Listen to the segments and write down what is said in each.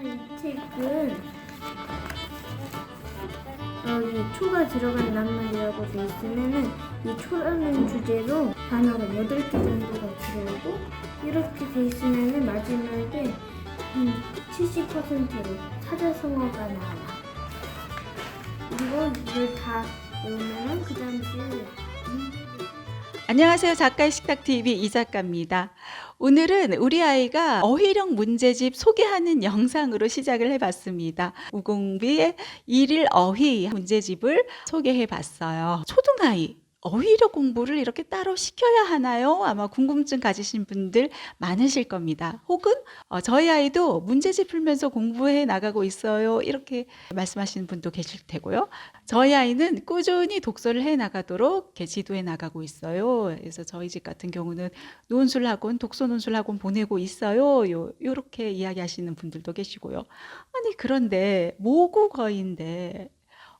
이 책은 어, 이 초가 들어간 낱말이라고 돼 있으면은 이 초라는 주제로 단어가 8개 정도가 들어오고 이렇게 돼 있으면은 마지막에 한 70%로 사자성어가 나와. 그리고 이걸 다 외우면은 그 다음 주에 안녕하세요. 작가의 식탁 TV 이 작가입니다. 오늘은 우리 아이가 어휘력 문제집 소개하는 영상으로 시작을 해봤습니다. 우공비의 일일 어휘 문제집을 해봤어요. 초등아이 어휘력 공부를 이렇게 따로 시켜야 하나요? 아마 궁금증 가지신 분들 많으실 겁니다. 혹은 어, 저희 아이도 문제집 풀면서 공부해 나가고 있어요. 이렇게 말씀하시는 분도 계실 테고요. 저희 아이는 꾸준히 독서를 해 나가도록 지도해 나가고 있어요. 그래서 저희 집 같은 경우는 논술 학원, 독서 논술 학원 보내고 있어요. 요 요렇게 이야기하시는 분들도 계시고요. 아니 그런데 모국어인데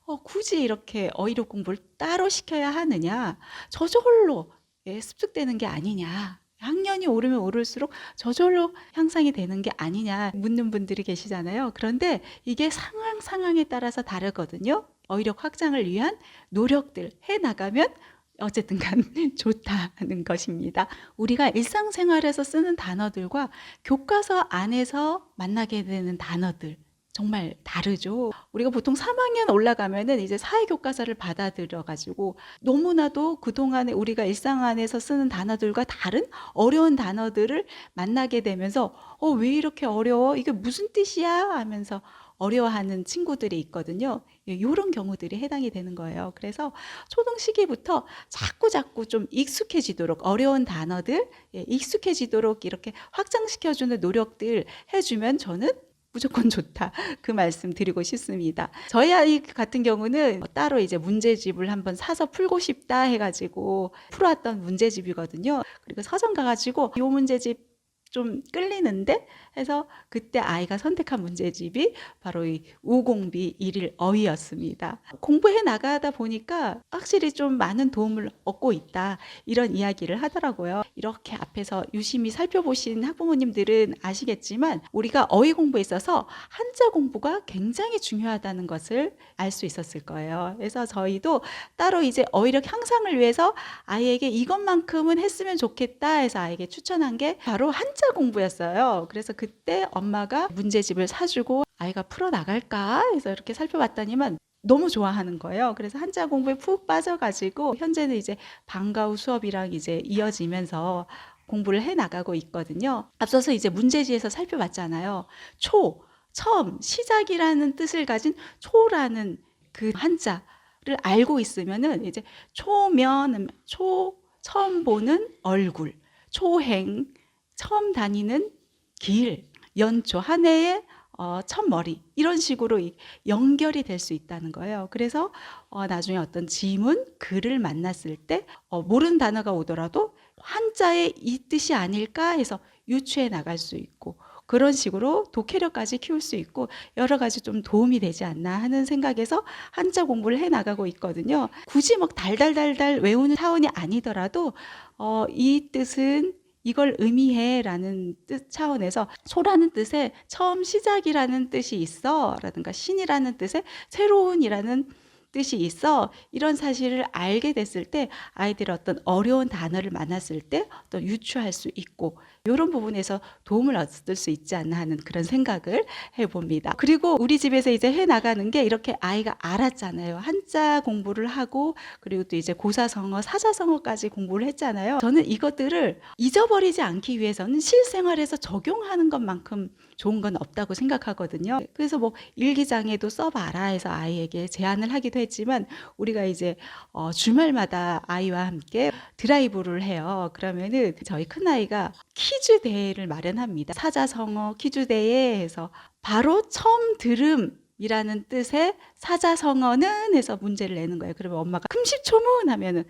어, 굳이 이렇게 어휘력 공부를 따로 시켜야 하느냐? 저절로 예, 습득되는 게 아니냐? 학년이 오르면 오를수록 저절로 향상이 되는 게 아니냐 묻는 분들이 계시잖아요. 그런데 이게 상황 상황에 따라서 다르거든요. 어휘력 확장을 위한 노력들 해 나가면 어쨌든 간 좋다는 것입니다. 우리가 일상생활에서 쓰는 단어들과 교과서 안에서 만나게 되는 단어들 정말 다르죠. 우리가 보통 3학년 올라가면은 이제 사회교과서를 받아들여 가지고 너무나도 그동안에 우리가 일상 안에서 쓰는 단어들과 다른 어려운 단어들을 만나게 되면서 어, 왜 이렇게 어려워? 이게 무슨 뜻이야? 하면서 어려워하는 친구들이 있거든요. 이런 경우들이 해당이 되는 거예요. 그래서 초등 시기부터 자꾸 자꾸 좀 익숙해지도록 어려운 단어들 예, 익숙해지도록 이렇게 확장시켜주는 노력들 해주면 저는 무조건 좋다. 그 말씀 드리고 싶습니다. 저희 아이 같은 경우는 따로 이제 문제집을 한번 사서 풀고 싶다 해가지고 풀어왔던 문제집이거든요. 그리고 서점 가가지고 이 문제집 좀 끌리는데 해서 그때 아이가 선택한 문제집이 바로 이 우공비 일일 어휘였습니다. 공부해 나가다 보니까 확실히 좀 많은 도움을 얻고 있다. 이런 이야기를 하더라고요. 이렇게 앞에서 유심히 살펴보신 학부모님들은 아시겠지만 우리가 어휘 공부에 있어서 한자 공부가 굉장히 중요하다는 것을 알 수 있었을 거예요. 그래서 저희도 따로 이제 어휘력 향상을 위해서 아이에게 이것만큼은 했으면 좋겠다 해서 아이에게 추천한 게 바로 한자 공부였어요. 그래서 그때 엄마가 문제집을 사주고 아이가 풀어 나갈까 해서 이렇게 살펴봤더니만 너무 좋아하는 거예요. 그래서 한자 공부에 푹 빠져가지고 현재는 이제 방과 후 수업이랑 이제 이어지면서 공부를 해 나가고 있거든요. 앞서서 이제 문제지에서 살펴봤잖아요. 초, 처음, 시작이라는 뜻을 가진 초라는 그 한자를 알고 있으면은 이제 초면, 초, 처음 보는 얼굴, 초행, 처음 다니는 길, 연초, 한 해의 어, 첫 머리 이런 식으로 이- 연결이 될 수 있다는 거예요. 그래서 어, 나중에 어떤 지문, 글을 만났을 때 어, 모르는 단어가 오더라도 한자의 이 뜻이 아닐까 해서 유추해 나갈 수 있고 그런 식으로 독해력까지 키울 수 있고 여러 가지 좀 도움이 되지 않나 하는 생각에서 한자 공부를 해 나가고 있거든요. 굳이 막 달달달달 외우는 차원이 아니더라도 어, 이 뜻은 이걸 의미해라는 뜻 차원에서 소라는 뜻에 처음 시작이라는 뜻이 있어라든가 신이라는 뜻에 새로운이라는 뜻이 있어 이런 사실을 알게 됐을 때 아이들이 어떤 어려운 단어를 만났을 때 어떤 유추할 수 있고 이런 부분에서 도움을 얻을 수 있지 않나 하는 그런 생각을 해봅니다. 그리고 우리 집에서 이제 해 나가는 게 이렇게 아이가 알았잖아요. 한자 공부를 하고 그리고 또 이제 고사성어, 사자성어까지 공부를 했잖아요. 저는 이것들을 잊어버리지 않기 위해서는 실생활에서 적용하는 것만큼 좋은 건 없다고 생각하거든요. 그래서 뭐 일기장에도 써봐라 해서 아이에게 제안을 하기도 했지만 우리가 이제 어, 주말마다 아이와 함께 드라이브를 해요. 그러면은 저희 큰 아이가 퀴즈 대회를 마련합니다. 사자성어 퀴즈 대회 해서 바로 처음 들음 이라는 뜻의 사자성어는 해서 문제를 내는 거예요. 그러면 엄마가 금시초문 하면은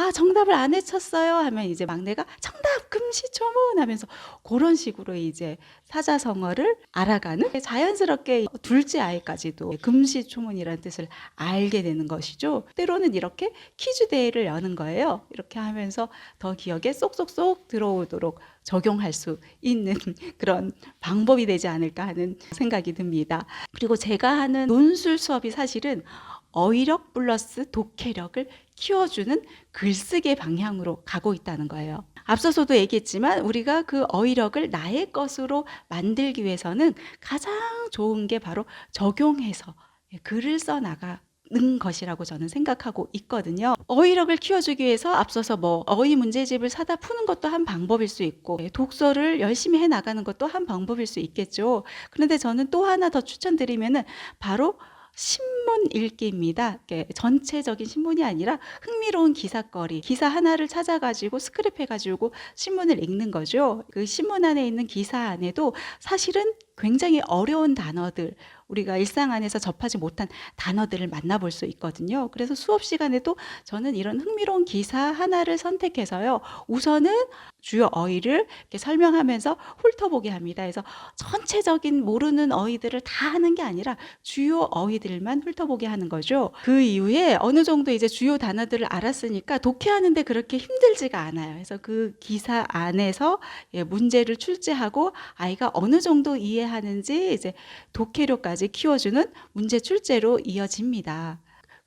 아, 정답을 안 외쳤어요 하면 이제 막내가 정답 금시초문 하면서 그런 식으로 이제 사자성어를 알아가는 자연스럽게 둘째 아이까지도 금시초문이라는 뜻을 알게 되는 것이죠. 때로는 이렇게 퀴즈 대회를 여는 거예요. 이렇게 하면서 더 기억에 쏙쏙쏙 들어오도록 적용할 수 있는 그런 방법이 되지 않을까 하는 생각이 듭니다. 그리고 제가 하는 논술 수업이 사실은 어휘력 플러스 독해력을 키워주는 글쓰기 방향으로 가고 있다는 거예요. 앞서서도 얘기했지만 우리가 그 어휘력을 나의 것으로 만들기 위해서는 가장 좋은 게 바로 적용해서 글을 써 나가 는 것이라고 저는 생각하고 있거든요. 어휘력을 키워주기 위해서 앞서서 뭐 어휘 문제집을 사다 푸는 것도 한 방법일 수 있고 독서를 열심히 해 나가는 것도 한 방법일 수 있겠죠. 그런데 저는 또 하나 더 추천드리면은 바로 신문 읽기입니다. 전체적인 신문이 아니라 흥미로운 기사거리, 기사 하나를 찾아가지고 스크랩해가지고 신문을 읽는 거죠. 그 신문 안에 있는 기사 안에도 사실은 굉장히 어려운 단어들, 우리가 일상 안에서 접하지 못한 단어들을 만나볼 수 있거든요. 그래서 수업 시간에도 저는 이런 흥미로운 기사 하나를 선택해서요. 우선은 주요 어휘를 이렇게 설명하면서 훑어보게 합니다. 그래서 전체적인 모르는 어휘들을 다 하는 게 아니라 주요 어휘들만 훑어보게 하는 거죠. 그 이후에 어느 정도 이제 주요 단어들을 알았으니까 독해하는데 그렇게 힘들지가 않아요. 그래서 그 기사 안에서 예, 문제를 출제하고 아이가 어느 정도 이해하는지 이제 독해력까지 키워주는 문제 출제로 이어집니다.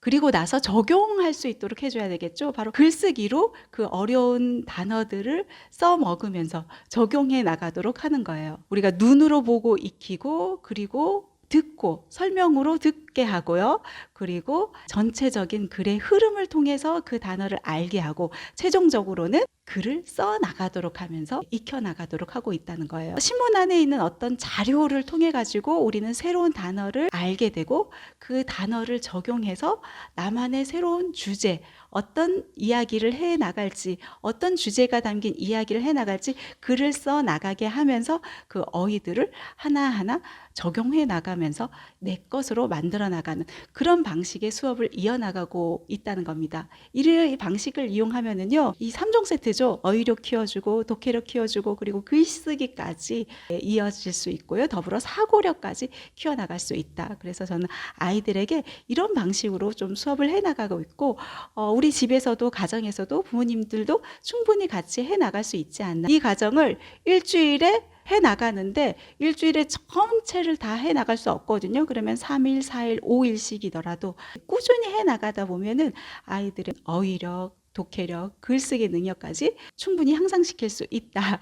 그리고 나서 적용할 수 있도록 해줘야 되겠죠. 바로 글쓰기로 그 어려운 단어들을 써 먹으면서 적용해 나가도록 하는 거예요. 우리가 눈으로 보고 익히고 그리고 듣고 설명으로 듣게 하고요. 그리고 전체적인 글의 흐름을 통해서 그 단어를 알게 하고 최종적으로는 글을 써 나가도록 하면서 익혀 나가도록 하고 있다는 거예요. 신문 안에 있는 어떤 자료를 통해 가지고 우리는 새로운 단어를 알게 되고 그 단어를 적용해서 나만의 새로운 주제, 어떤 이야기를 해 나갈지, 어떤 주제가 담긴 이야기를 해 나갈지 글을 써 나가게 하면서 그 어휘들을 하나하나 적용해 나가면서 내 것으로 만들어 나가는 그런 방 식의 수업을 이어나가고 있다는 겁니다. 이 방식을 이용하면은요, 이 3종 세트죠. 어휘력 키워주고, 독해력 키워주고, 그리고 글쓰기까지 이어질 수 있고요. 더불어 사고력까지 키워나갈 수 있다. 그래서 저는 아이들에게 이런 방식으로 좀 수업을 해 나가고 있고, 어, 우리 집에서도 가정에서도 부모님들도 충분히 같이 해 나갈 수 있지 않나. 이 과정을 일주일에 해 나가는데 일주일에 전체를 다 해 나갈 수 없거든요. 그러면 3일, 4일, 5일씩이더라도 꾸준히 해 나가다 보면은 아이들의 어휘력, 독해력, 글쓰기 능력까지 충분히 향상시킬 수 있다.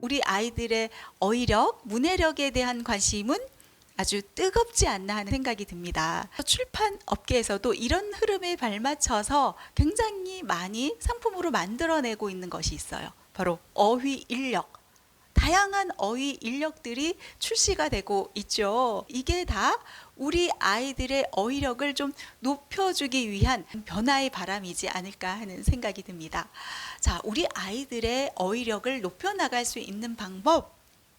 우리 아이들의 어휘력, 문해력에 대한 관심은 아주 뜨겁지 않나 하는 생각이 듭니다. 출판 업계에서도 이런 흐름에 발맞춰서 굉장히 많이 상품으로 만들어내고 있는 것이 있어요. 바로 어휘 인력. 다양한 어휘 인력들이 출시가 되고 있죠. 이게 다 우리 아이들의 어휘력을 좀 높여주기 위한 변화의 바람이지 않을까 하는 생각이 듭니다. 자, 우리 아이들의 어휘력을 높여나갈 수 있는 방법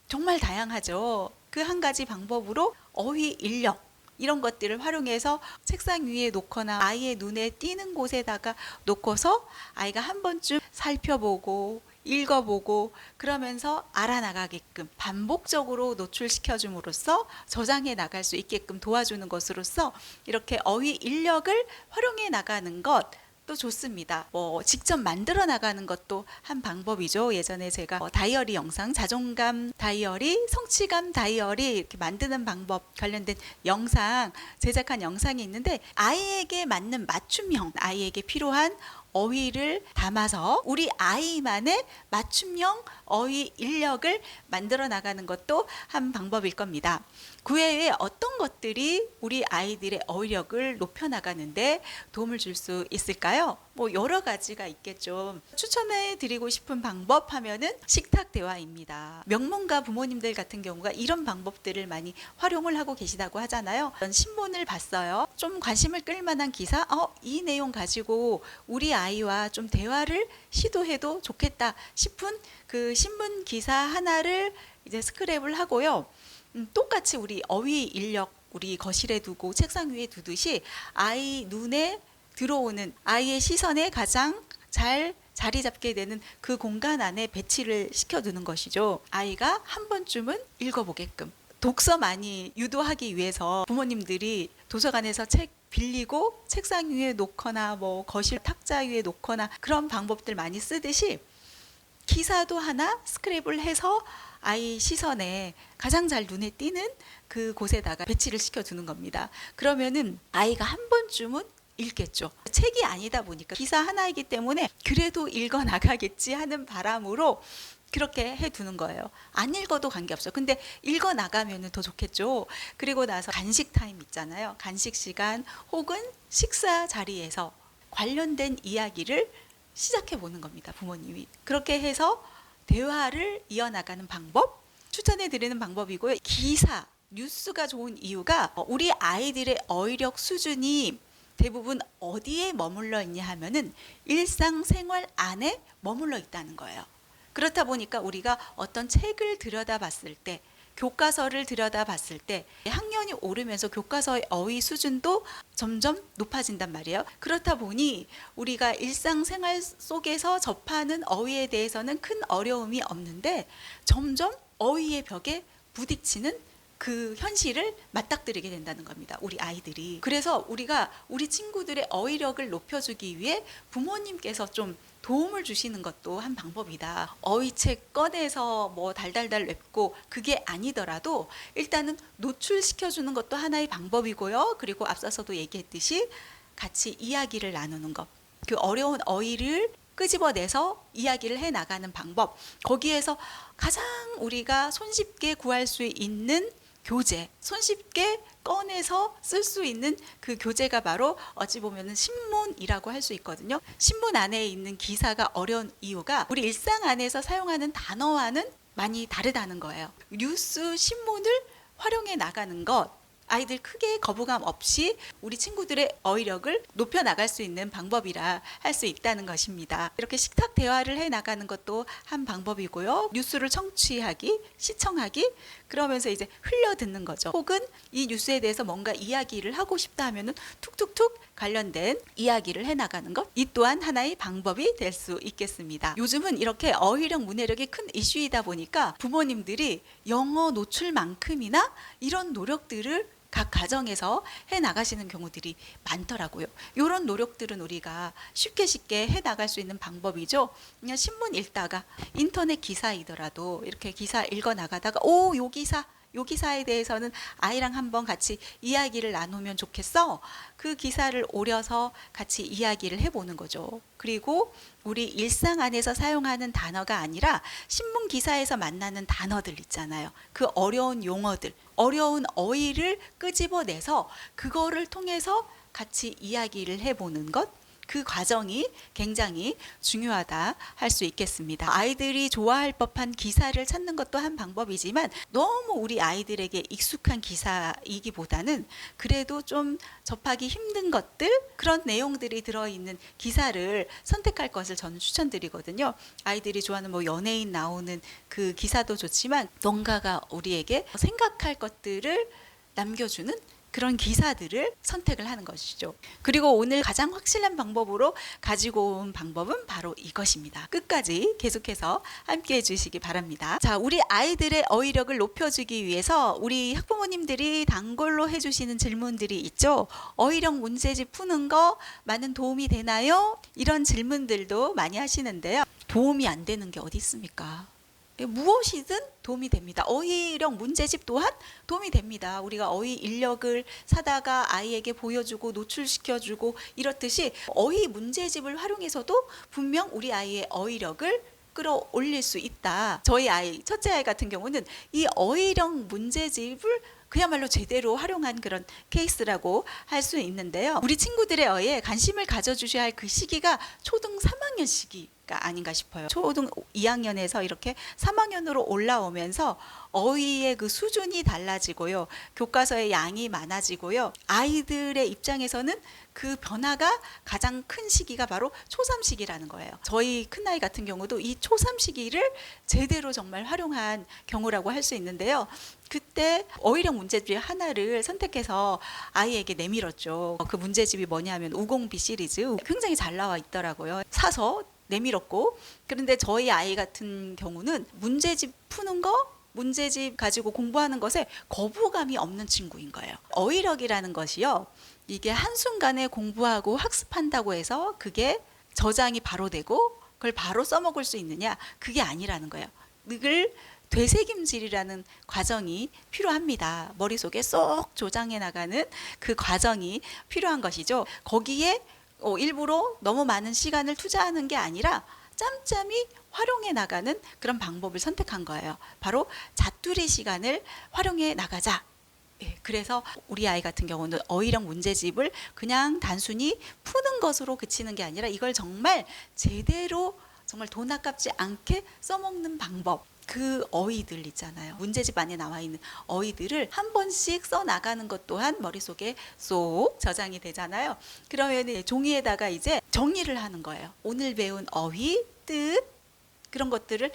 정말 다양하죠. 그 한 가지 방법으로 어휘 인력 이런 것들을 활용해서 책상 위에 놓거나 아이의 눈에 띄는 곳에다가 놓고서 아이가 한 번쯤 살펴보고 읽어보고 그러면서 알아나가게끔 반복적으로 노출시켜 줌으로써 저장해 나갈 수 있게끔 도와주는 것으로서 이렇게 어휘 인력을 활용해 나가는 것 또 좋습니다. 뭐 직접 만들어 나가는 것도 한 방법이죠. 예전에 제가 어, 다이어리 영상, 자존감 다이어리, 성취감 다이어리 이렇게 만드는 방법 관련된 영상 제작한 영상이 있는데 아이에게 맞는 맞춤형, 아이에게 필요한 어휘를 담아서 우리 아이만의 맞춤형 어휘 인력을 만들어 나가는 것도 한 방법일 겁니다. 그 외에 어떤 것들이 우리 아이들의 어휘력을 높여 나가는데 도움을 줄 수 있을까요? 뭐 여러 가지가 있겠죠. 추천해 드리고 싶은 방법 하면은 식탁 대화입니다. 명문가 부모님들 같은 경우가 이런 방법들을 많이 활용을 하고 계시다고 하잖아요. 신문을 봤어요. 좀 관심을 끌 만한 기사, 어, 이 내용 가지고 우리 아이와 좀 대화를 시도해도 좋겠다 싶은 그 신문 기사 하나를 이제 스크랩을 하고요. 음, 똑같이 우리 어휘 인력 우리 거실에 두고 책상 위에 두듯이 아이 눈에 들어오는 아이의 시선에 가장 잘 자리 잡게 되는 그 공간 안에 배치를 시켜두는 것이죠. 아이가 한 번쯤은 읽어보게끔. 독서 많이 유도하기 위해서 부모님들이 도서관에서 책 빌리고 책상 위에 놓거나 뭐 거실 탁자 위에 놓거나 그런 방법들 많이 쓰듯이 기사도 하나 스크랩을 해서 아이 시선에 가장 잘 눈에 띄는 그 곳에다가 배치를 시켜두는 겁니다. 그러면은 아이가 한 번쯤은 읽겠죠. 책이 아니다 보니까 기사 하나이기 때문에 그래도 읽어 나가겠지 하는 바람으로 그렇게 해 두는 거예요. 안 읽어도 관계없어. 근데 읽어 나가면 더 좋겠죠. 그리고 나서 간식 타임 있잖아요. 간식 시간 혹은 식사 자리에서 관련된 이야기를 시작해 보는 겁니다. 부모님이. 그렇게 해서 대화를 이어나가는 방법 추천해 드리는 방법이고요. 기사, 뉴스가 좋은 이유가 어, 우리 아이들의 어휘력 수준이 대부분 어디에 머물러 있냐 하면은 일상생활 안에 머물러 있다는 거예요. 그렇다 보니까 우리가 어떤 책을 들여다봤을 때 교과서를 들여다봤을 때 학년이 오르면서 교과서의 어휘 수준도 점점 높아진단 말이에요. 그렇다 보니 우리가 일상생활 속에서 접하는 어휘에 대해서는 큰 어려움이 없는데 점점 어휘의 벽에 부딪히는 그 현실을 맞닥뜨리게 된다는 겁니다. 우리 아이들이. 그래서 우리가 우리 친구들의 어휘력을 높여주기 위해 부모님께서 좀 도움을 주시는 것도 한 방법이다. 어휘책 꺼내서 뭐 달달달 웹고 그게 아니더라도 일단은 노출시켜주는 것도 하나의 방법이고요. 그리고 앞서서도 얘기했듯이 같이 이야기를 나누는 것. 그 어려운 어휘를 끄집어내서 이야기를 해 나가는 방법. 거기에서 가장 우리가 손쉽게 구할 수 있는 교재, 손쉽게 꺼내서 쓸 수 있는 그 교재가 바로 어찌 보면은 신문이라고 할 수 있거든요. 신문 안에 있는 기사가 어려운 이유가 우리 일상 안에서 사용하는 단어와는 많이 다르다는 거예요. 뉴스, 신문을 활용해 나가는 것. 아이들 크게 거부감 없이 우리 친구들의 어휘력을 높여 나갈 수 있는 방법이라 할 수 있다는 것입니다. 이렇게 식탁 대화를 해 나가는 것도 한 방법이고요. 뉴스를 청취하기, 시청하기, 그러면서 이제 흘려 듣는 거죠. 혹은 이 뉴스에 대해서 뭔가 이야기를 하고 싶다 하면은 툭툭툭 관련된 이야기를 해 나가는 것. 이 또한 하나의 방법이 될 수 있겠습니다. 요즘은 이렇게 어휘력, 문해력이 큰 이슈이다 보니까 부모님들이 영어 노출만큼이나 이런 노력들을 각 가정에서 해 나가시는 경우들이 많더라고요. 이런 노력들은 우리가 쉽게 쉽게 해 나갈 수 있는 방법이죠. 그냥 신문 읽다가 인터넷 기사이더라도 이렇게 기사 읽어 나가다가 오, 요 기사 요 기사에 대해서는 아이랑 한번 같이 이야기를 나누면 좋겠어. 그 기사를 오려서 같이 이야기를 해보는 거죠. 그리고 우리 일상 안에서 사용하는 단어가 아니라 신문 기사에서 만나는 단어들 있잖아요. 그 어려운 용어들, 어려운 어휘를 끄집어내서 그거를 통해서 같이 이야기를 해보는 것. 그 과정이 굉장히 중요하다 할 수 있겠습니다. 아이들이 좋아할 법한 기사를 찾는 것도 한 방법이지만 너무 우리 아이들에게 익숙한 기사이기보다는 그래도 좀 접하기 힘든 것들 그런 내용들이 들어있는 기사를 선택할 것을 저는 추천드리거든요. 아이들이 좋아하는 뭐 연예인 나오는 그 기사도 좋지만 뭔가가 우리에게 생각할 것들을 남겨주는 그런 기사들을 선택을 하는 것이죠. 그리고 오늘 가장 확실한 방법으로 가지고 온 방법은 바로 이것입니다. 끝까지 계속해서 함께 해주시기 바랍니다. 자, 우리 아이들의 어휘력을 높여주기 위해서 우리 학부모님들이 단골로 해주시는 질문들이 있죠. 어휘력 문제집 푸는 거 많은 도움이 되나요? 이런 질문들도 많이 하시는데요. 도움이 안 되는 게 어디 있습니까? 무엇이든 도움이 됩니다. 어휘력 문제집 또한 도움이 됩니다. 우리가 어휘 인력을 사다가 아이에게 보여주고 노출시켜주고 이렇듯이 어휘 문제집을 활용해서도 분명 우리 아이의 어휘력을 끌어올릴 수 있다. 저희 아이 첫째 아이 같은 경우는 이 어휘력 문제집을 그야말로 제대로 활용한 그런 케이스라고 할 수 있는데요. 우리 친구들의 어휘에 관심을 가져주셔야 할 그 시기가 초등 3학년 시기. 때가 아닌가 싶어요. 초등 2학년에서 이렇게 3학년으로 올라오면서 어휘의 그 수준이 달라지고요. 교과서의 양이 많아지고요. 아이들의 입장에서는 그 변화가 가장 큰 시기가 바로 초3 시기라는 거예요. 저희 큰아이 같은 경우도 이 초3 시기를 제대로 정말 활용한 경우라고 할 수 있는데요. 그때 어휘력 문제집 하나를 선택해서 아이에게 내밀었죠. 그 문제집이 뭐냐면 우공비 시리즈 굉장히 잘 나와 있더라고요. 사서 내밀었고 그런데 저희 아이 같은 경우는 문제집 푸는 거 문제집 가지고 공부하는 것에 거부감이 없는 친구인 거예요. 어휘력이라는 것이요. 이게 한순간에 공부하고 학습한다고 해서 그게 저장이 바로 되고 그걸 바로 써먹을 수 있느냐? 그게 아니라는 거예요. 늘 되새김질이라는 과정이 필요합니다. 머릿속에 쏙 조장해 나가는 그 과정이 필요한 것이죠. 거기에 어, 일부러 너무 많은 시간을 투자하는 게 아니라 짬짬이 활용해 나가는 그런 방법을 선택한 거예요. 바로 자투리 시간을 활용해 나가자. 예, 그래서 우리 아이 같은 경우는 어휘력 문제집을 그냥 단순히 푸는 것으로 그치는 게 아니라 이걸 정말 제대로 정말 돈 아깝지 않게 써먹는 방법. 그 어휘들 있잖아요. 문제집 안에 나와 있는 어휘들을 한 번씩 써 나가는 것 또한 머릿속에 쏙 저장이 되잖아요. 그러면 종이에다가 이제 정리를 하는 거예요. 오늘 배운 어휘, 뜻 그런 것들을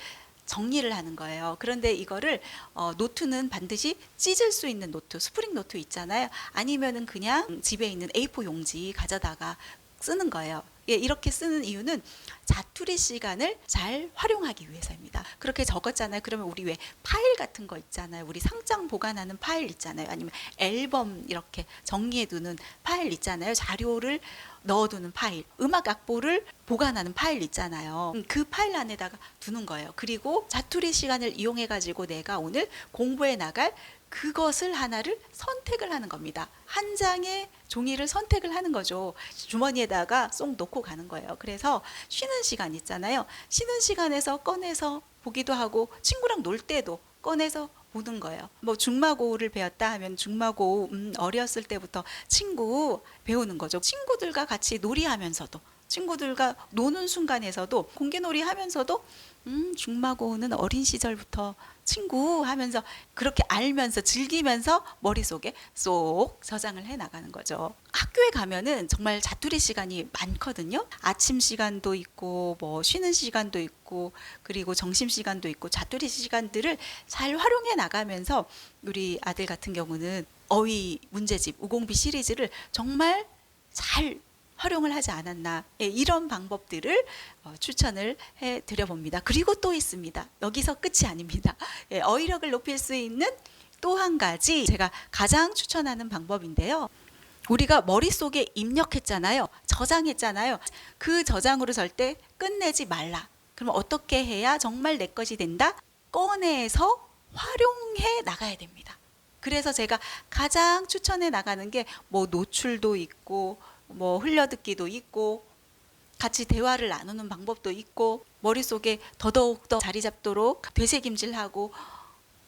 정리를 하는 거예요. 그런데 이거를 어, 노트는 반드시 찢을 수 있는 노트, 스프링 노트 있잖아요. 아니면은 그냥 집에 있는 A4 용지 가져다가 쓰는 거예요. 예, 이렇게 쓰는 이유는 자투리 시간을 잘 활용하기 위해서입니다. 그렇게 적었잖아요. 그러면 우리 왜 파일 같은 거 있잖아요. 우리 상장 보관하는 파일 있잖아요. 아니면 앨범 이렇게 정리해 두는 파일 있잖아요. 자료를 넣어두는 파일, 음악 악보를 보관하는 파일 있잖아요. 음, 그 파일 안에다가 두는 거예요. 그리고 자투리 시간을 이용해 가지고 내가 오늘 공부해 나갈 그것을 하나를 선택을 하는 겁니다. 한 장의 종이를 선택을 하는 거죠. 주머니에다가 쏙 놓고 가는 거예요. 그래서 쉬는 시간 있잖아요. 쉬는 시간에서 꺼내서 보기도 하고 친구랑 놀 때도 꺼내서 보는 거예요. 뭐 중마고를 배웠다 하면 중마고 음, 어렸을 때부터 친구 배우는 거죠. 친구들과 같이 놀이하면서도 친구들과 노는 순간에서도 공개놀이 하면서도 음, 중마고는 어린 시절부터 친구 하면서 그렇게 알면서 즐기면서 머릿속에 쏙 저장을 해 나가는 거죠. 학교에 가면은 정말 자투리 시간이 많거든요. 아침 시간도 있고 뭐 쉬는 시간도 있고 그리고 점심 시간도 있고 자투리 시간들을 잘 활용해 나가면서 우리 아들 같은 경우는 어휘 문제집 우공비 시리즈를 정말 잘 활용을 하지 않았나 예, 이런 방법들을 어, 추천을 해 드려봅니다. 그리고 또 있습니다. 여기서 끝이 아닙니다. 예, 어휘력을 높일 수 있는 또 한 가지 제가 가장 추천하는 방법인데요. 우리가 머릿속에 입력했잖아요. 저장했잖아요. 그 저장으로 절대 끝내지 말라. 그럼 어떻게 해야 정말 내 것이 된다? 꺼내서 활용해 나가야 됩니다. 그래서 제가 가장 추천해 나가는 게 뭐 노출도 있고 뭐 흘려듣기도 있고 같이 대화를 나누는 방법도 있고 머릿속에 더더욱 더 자리 잡도록 되새김질하고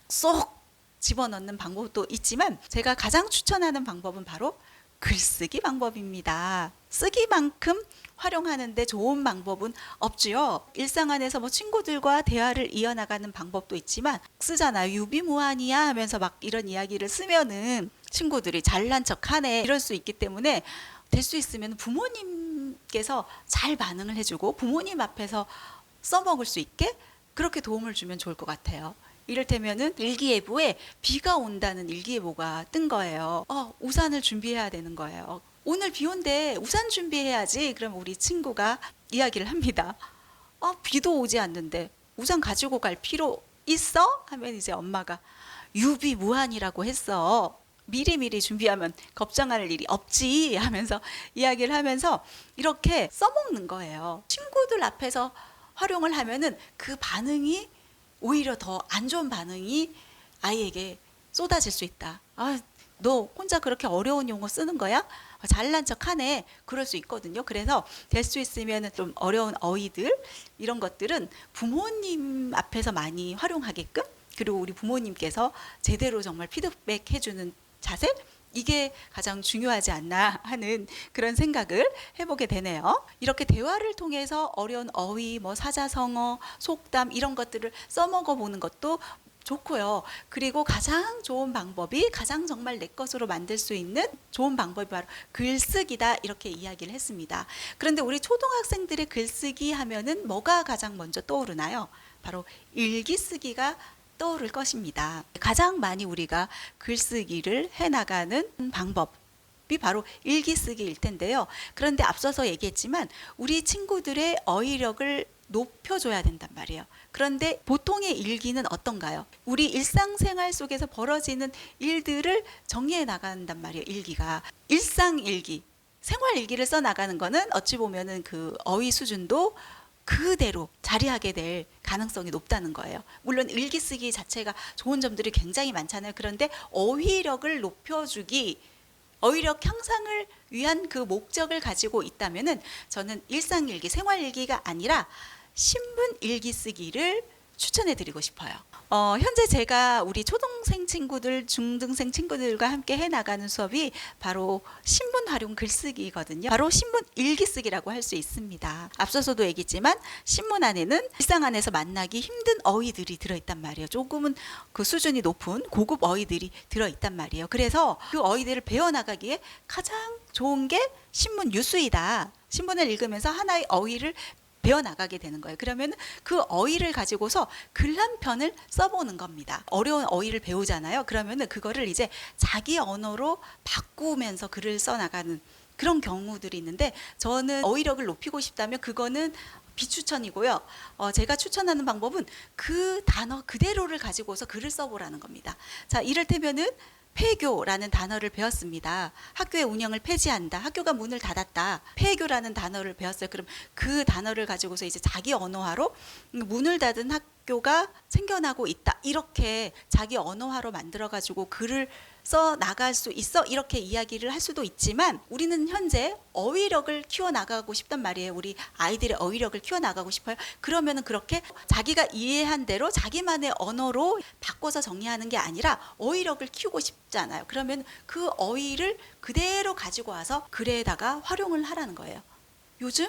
쏙 집어넣는 방법도 있지만 제가 가장 추천하는 방법은 바로 글쓰기 방법입니다. 쓰기만큼 활용하는데 좋은 방법은 없지요. 일상 안에서 뭐 친구들과 대화를 이어나가는 방법도 있지만 쓰잖아요. 유비무환이야 하면서 막 이런 이야기를 쓰면은 친구들이 잘난 척하네 이럴 수 있기 때문에 될 수 있으면 부모님께서 잘 반응을 해주고 부모님 앞에서 써먹을 수 있게 그렇게 도움을 주면 좋을 것 같아요. 이를테면은 일기예보에 비가 온다는 일기예보가 뜬 거예요. 어, 우산을 준비해야 되는 거예요. 오늘 비 온대 우산 준비해야지. 그럼 우리 친구가 이야기를 합니다. 어, 비도 오지 않는데 우산 가지고 갈 필요 있어? 하면 이제 엄마가 유비무환이라고 했어. 미리미리 준비하면 걱정할 일이 없지 하면서 이야기를 하면서 이렇게 써먹는 거예요. 친구들 앞에서 활용을 하면은 그 반응이 오히려 더 안 좋은 반응이 아이에게 쏟아질 수 있다. 아, 너 혼자 그렇게 어려운 용어 쓰는 거야? 아, 잘난 척 하네. 그럴 수 있거든요. 그래서 될 수 있으면 좀 어려운 어휘들 이런 것들은 부모님 앞에서 많이 활용하게끔 그리고 우리 부모님께서 제대로 정말 피드백 해주는 자세 이게 가장 중요하지 않나 하는 그런 생각을 해보게 되네요. 이렇게 대화를 통해서 어려운 어휘, 뭐 사자성어, 속담 이런 것들을 써먹어 보는 것도 좋고요. 그리고 가장 좋은 방법이 가장 정말 내 것으로 만들 수 있는 좋은 방법이 바로 글쓰기다 이렇게 이야기를 했습니다. 그런데 우리 초등학생들의 글쓰기 하면은 뭐가 가장 먼저 떠오르나요? 바로 일기 쓰기가 떠오를 것입니다. 가장 많이 우리가 글쓰기를 해 나가는 방법 이 바로 일기 쓰기일 텐데요. 그런데 앞서서 얘기했지만 우리 친구들의 어휘력을 높여줘야 된단 말이에요. 그런데 보통의 일기는 어떤가요? 우리 일상생활 속에서 벌어지는 일들을 정리해 나간단 말이에요. 일기가 일상 일기, 생활 일기를 써 나가는 거는 어찌 보면은 그 어휘 수준도 그대로 자리하게 될 가능성이 높다는 거예요. 물론 일기 쓰기 자체가 좋은 점들이 굉장히 많잖아요. 그런데 어휘력을 높여주기 어휘력 향상을 위한 그 목적을 가지고 있다면은 저는 일상일기, 생활일기가 아니라 신문일기 쓰기를 추천해 드리고 싶어요. 어, 현재 제가 우리 초등생 친구들, 중등생 친구들과 함께 해 나가는 수업이 바로 신문 활용 글쓰기거든요. 바로 신문 일기 쓰기라고 할 수 있습니다. 앞서서도 얘기했지만 신문 안에는 일상 안에서 만나기 힘든 어휘들이 들어 있단 말이에요. 조금은 그 수준이 높은 고급 어휘들이 들어 있단 말이에요. 그래서 그 어휘들을 배워 나가기에 가장 좋은 게 신문 뉴스이다. 신문을 읽으면서 하나의 어휘를 배워 나가게 되는 거예요. 그러면 그 어휘를 가지고서 글 한 편을 써보는 겁니다. 어려운 어휘를 배우잖아요. 그러면은 그거를 이제 자기 언어로 바꾸면서 글을 써 나가는 그런 경우들이 있는데 저는 어휘력을 높이고 싶다면 그거는 비추천이고요. 어, 제가 추천하는 방법은 그 단어 그대로를 가지고서 글을 써보라는 겁니다. 자, 이를테면은 폐교라는 단어를 배웠습니다. 학교의 운영을 폐지한다. 학교가 문을 닫았다. 폐교라는 단어를 배웠어요. 그럼 그 단어를 가지고서 이제 자기 언어화로 문을 닫은 학교가 생겨나고 있다. 이렇게 자기 언어화로 만들어 가지고 글을 써 나갈 수 있어 이렇게 이야기를 할 수도 있지만 우리는 현재 어휘력을 키워 나가고 싶단 말이에요. 우리 아이들의 어휘력을 키워 나가고 싶어요. 그러면은 그렇게 자기가 이해한 대로 자기만의 언어로 바꿔서 정리하는 게 아니라 어휘력을 키우고 싶잖아요. 그러면 그 어휘를 그대로 가지고 와서 글에다가 활용을 하라는 거예요. 요즘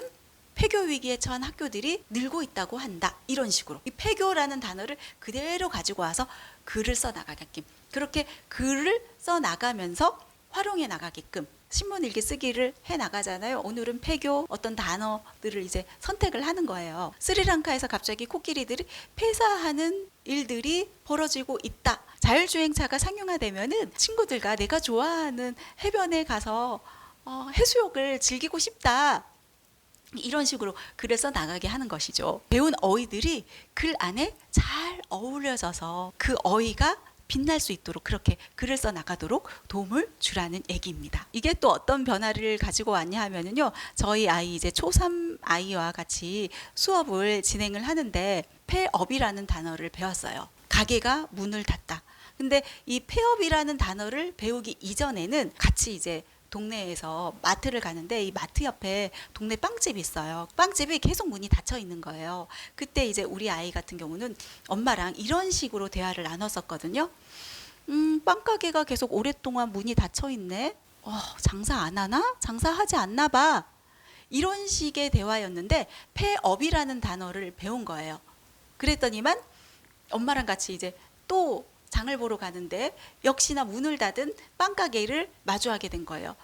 폐교 위기에 처한 학교들이 늘고 있다고 한다. 이런 식으로 이 폐교라는 단어를 그대로 가지고 와서 글을 써 나가게끔 그렇게 글을 써 나가면서 활용해 나가게끔 신문 일기 쓰기를 해 나가잖아요. 오늘은 폐교 어떤 단어들을 이제 선택을 하는 거예요. 스리랑카에서 갑자기 코끼리들이 폐사하는 일들이 벌어지고 있다. 자율주행차가 상용화되면은 친구들과 내가 좋아하는 해변에 가서 어, 해수욕을 즐기고 싶다. 이런 식으로 글을 써 나가게 하는 것이죠. 배운 어휘들이 글 안에 잘 어울려져서 그 어휘가 빛날 수 있도록 그렇게 글을 써 나가도록 도움을 주라는 얘기입니다. 이게 또 어떤 변화를 가지고 왔냐 하면은요. 저희 아이 이제 초3 아이와 같이 수업을 진행을 하는데 폐업이라는 단어를 배웠어요. 가게가 문을 닫다. 근데 이 폐업이라는 단어를 배우기 이전에는 같이 이제 동네에서 마트를 가는데 이 마트 옆에 동네 빵집이 있어요. 빵집이 계속 문이 닫혀 있는 거예요. 그때 이제 우리 아이 같은 경우는 엄마랑 이런 식으로 대화를 나눴었거든요. 음, 빵가게가 계속 오랫동안 문이 닫혀 있네. 어, 장사 안 하나? 장사하지 않나 봐. 이런 식의 대화였는데 폐업이라는 단어를 배운 거예요. 그랬더니만 엄마랑 같이 이제 또 장을 보러 가는데 역시나 문을 닫은 빵가게를 마주하게 된 거예요.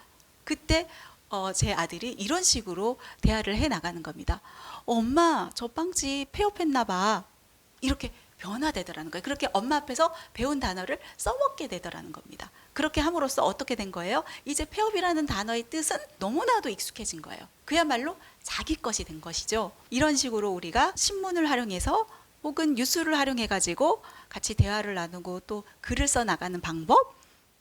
그때 어, 제 아들이 이런 식으로 대화를 해 나가는 겁니다. 엄마, 저 빵집 폐업했나 봐. 이렇게 변화되더라는 거예요. 그렇게 엄마 앞에서 배운 단어를 써먹게 되더라는 겁니다. 그렇게 함으로써 어떻게 된 거예요? 이제 폐업이라는 단어의 뜻은 너무나도 익숙해진 거예요. 그야말로 자기 것이 된 것이죠. 이런 식으로 우리가 신문을 활용해서 혹은 뉴스를 활용해 가지고 같이 대화를 나누고 또 글을 써 나가는 방법?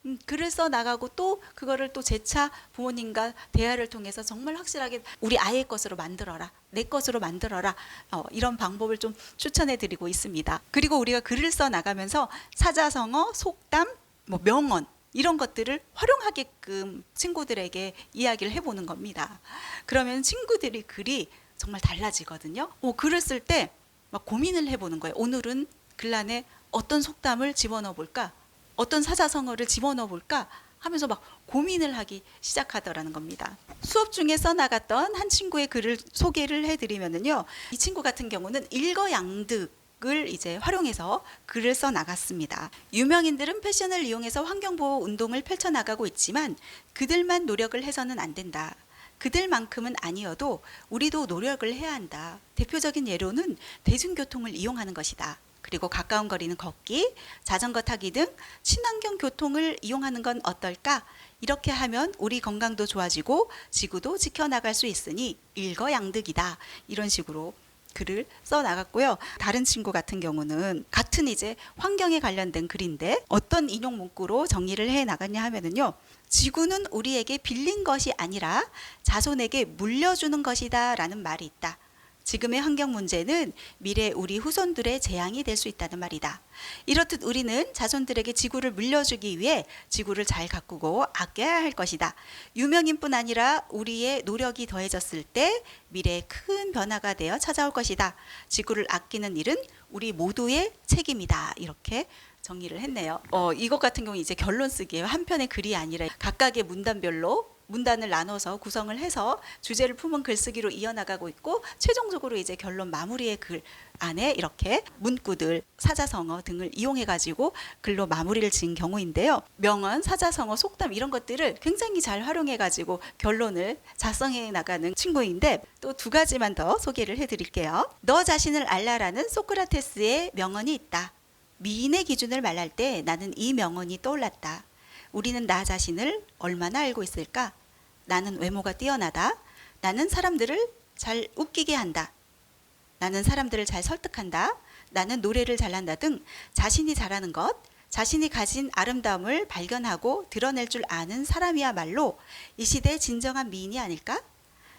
음, 글을 써 나가고 또 그거를 또 재차 부모님과 대화를 통해서 정말 확실하게 우리 아이의 것으로 만들어라 내 것으로 만들어라 어, 이런 방법을 좀 추천해 드리고 있습니다. 그리고 우리가 글을 써 나가면서 사자성어 속담 뭐 명언 이런 것들을 활용하게끔 친구들에게 이야기를 해보는 겁니다. 그러면 친구들이 글이 정말 달라지거든요. 어, 글을 쓸때 막 고민을 해보는 거예요 오늘은 글 안에 어떤 속담을 집어넣어 볼까 어떤 사자성어를 집어넣어 볼까 하면서 막 고민을 하기 시작하더라는 겁니다. 수업 중에 써나갔던 한 친구의 글을 소개를 해드리면은요, 이 친구 같은 경우는 일거양득 을 이제 활용해서 글을 써 나갔습니다. 유명인들은 패션을 이용해서 환경보호 운동을 펼쳐 나가고 있지만 그들만 노력을 해서는 안 된다. 그들만큼은 아니어도 우리도 노력을 해야 한다. 대표적인 예로는 대중교통을 이용하는 것이다. 그리고 가까운 거리는 걷기, 자전거 타기 등 친환경 교통을 이용하는 건 어떨까? 이렇게 하면 우리 건강도 좋아지고 지구도 지켜나갈 수 있으니 일거양득이다. 이런 식으로 글을 써 나갔고요. 다른 친구 같은 경우는 같은 이제 환경에 관련된 글인데 어떤 인용 문구로 정리를 해 나갔냐 하면은요. 지구는 우리에게 빌린 것이 아니라 자손에게 물려주는 것이다 라는 말이 있다. 지금의 환경 문제는 미래 우리 후손들의 재앙이 될 수 있다는 말이다. 이렇듯 우리는 자손들에게 지구를 물려주기 위해 지구를 잘 가꾸고 아껴야 할 것이다. 유명인뿐 아니라 우리의 노력이 더해졌을 때 미래에 큰 변화가 되어 찾아올 것이다. 지구를 아끼는 일은 우리 모두의 책임이다. 이렇게 정리를 했네요. 어, 이것 같은 경우 이제 결론 쓰기예요. 한 편의 글이 아니라 각각의 문단별로 문단을 나눠서 구성을 해서 주제를 품은 글쓰기로 이어나가고 있고 최종적으로 이제 결론 마무리의 글 안에 이렇게 문구들 사자성어 등을 이용해 가지고 글로 마무리를 지은 경우인데요. 명언, 사자성어, 속담 이런 것들을 굉장히 잘 활용해 가지고 결론을 작성해 나가는 친구인데 또 두 가지만 더 소개를 해 드릴게요. 너 자신을 알라라는 소크라테스의 명언이 있다. 미인의 기준을 말할 때 나는 이 명언이 떠올랐다. 우리는 나 자신을 얼마나 알고 있을까? 나는 외모가 뛰어나다. 나는 사람들을 잘 웃기게 한다. 나는 사람들을 잘 설득한다. 나는 노래를 잘한다 등 자신이 잘하는 것, 자신이 가진 아름다움을 발견하고 드러낼 줄 아는 사람이야말로 이 시대의 진정한 미인이 아닐까?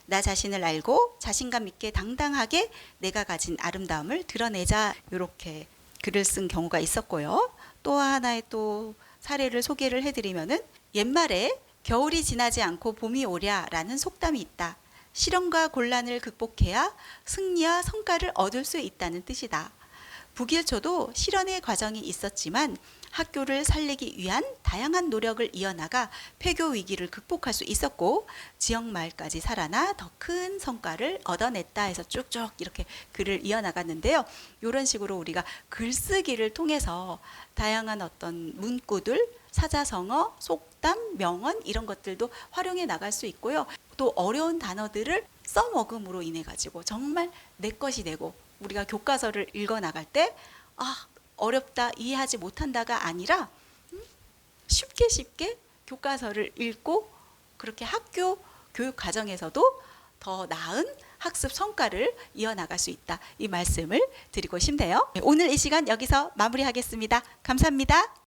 나 자신을 알고 자신감 있게 당당하게 내가 가진 아름다움을 드러내자. 이렇게 글을 쓴 경우가 있었고요. 또 하나의 또 사례를 소개를 해드리면은 옛말에 겨울이 지나지 않고 봄이 오랴라는 속담이 있다. 시련과 곤란을 극복해야 승리와 성과를 얻을 수 있다는 뜻이다. 북일초도 실현의 과정이 있었지만 학교를 살리기 위한 다양한 노력을 이어나가 폐교 위기를 극복할 수 있었고 지역 마을까지 살아나 더 큰 성과를 얻어냈다 해서 쭉쭉 이렇게 글을 이어나갔는데요. 이런 식으로 우리가 글쓰기를 통해서 다양한 어떤 문구들, 사자성어, 속담, 명언 이런 것들도 활용해 나갈 수 있고요. 또 어려운 단어들을 써먹음으로 인해 가지고 정말 내 것이 되고 우리가 교과서를 읽어 나갈 때 아, 어렵다, 이해하지 못한다가 아니라 음, 쉽게 쉽게 교과서를 읽고 그렇게 학교 교육 과정에서도 더 나은 학습 성과를 이어나갈 수 있다. 이 말씀을 드리고 싶네요. 오늘 이 시간 여기서 마무리하겠습니다. 감사합니다.